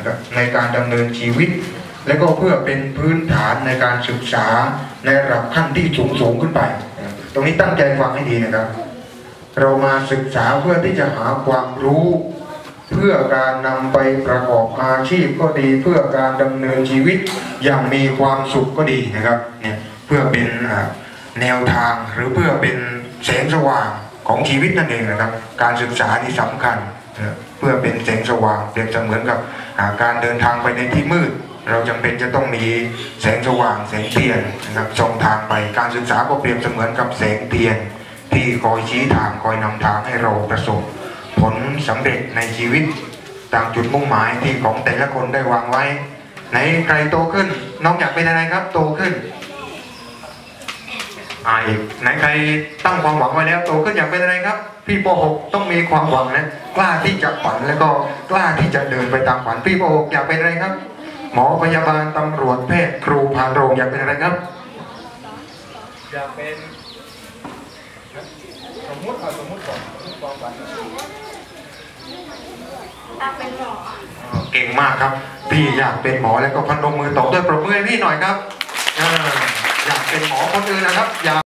นะครับในการดำเนินชีวิต และก็เพื่อเป็นพื้นฐานในการศึกษาในระดับขั้นที่สูงสูงๆขึ้นไปตรงนี้ตั้งใจฟังให้ดีนะครับ เรามาศึกษาเพื่อที่จะหาความรู้ เพื่อการนำไปประกอบอาชีพก็ดี เพื่อการดำเนินชีวิตอย่างมีความสุขก็ดีนะครับเนี่ยเพื่อเป็นแนวทางหรือเพื่อเป็นแสงสว่างของชีวิตนั่นเองนะครับ การศึกษาที่สำคัญ เพื่อเป็นแสงสว่างเปรียบเสมือนกับาการเดินทางไปในที่มืด เราจำเป็นจะต้องมีแสงสว่างแสงเทียนนะครับส่องทางไปการศึกษาก็เปรียบเสมือนกับแสงเทียน ที่คอยชี้ทางคอยนำทางให้เราประสบ ผลสำเร็จในชีวิตตามจุดมุ่งหมายที่ของแต่ละคนได้วางไว้ไหนใครโตขึ้นน้องอยากเป็นอะไรครับโตขึ้น อ่าอีกไหนใครตั้งความหวังไว้แล้วโตขึ้นอยากเป็นอะไรครับ พี่ป .6 ต้องมีความหวังนะกล้าที่จะฝันแล้วก็กล้าที่จะเดินไปตามฝันพี่ป .6 อยากเป็นอะไรครับ หมอพยาบาลตำรวจแพทย์ครูพานโรงอยากเป็นอะไรครับ อยากเป็นสมมุติเอาสมมุติก่อนสมมุติความฝันอยากเป็นหมอเก่งมากครับ พี่อยากเป็นหมอแล้วก็พันลงมือตบด้วยปรบมือให้พี่หน่อยครับ หมอคนอื่นนะครับอย่า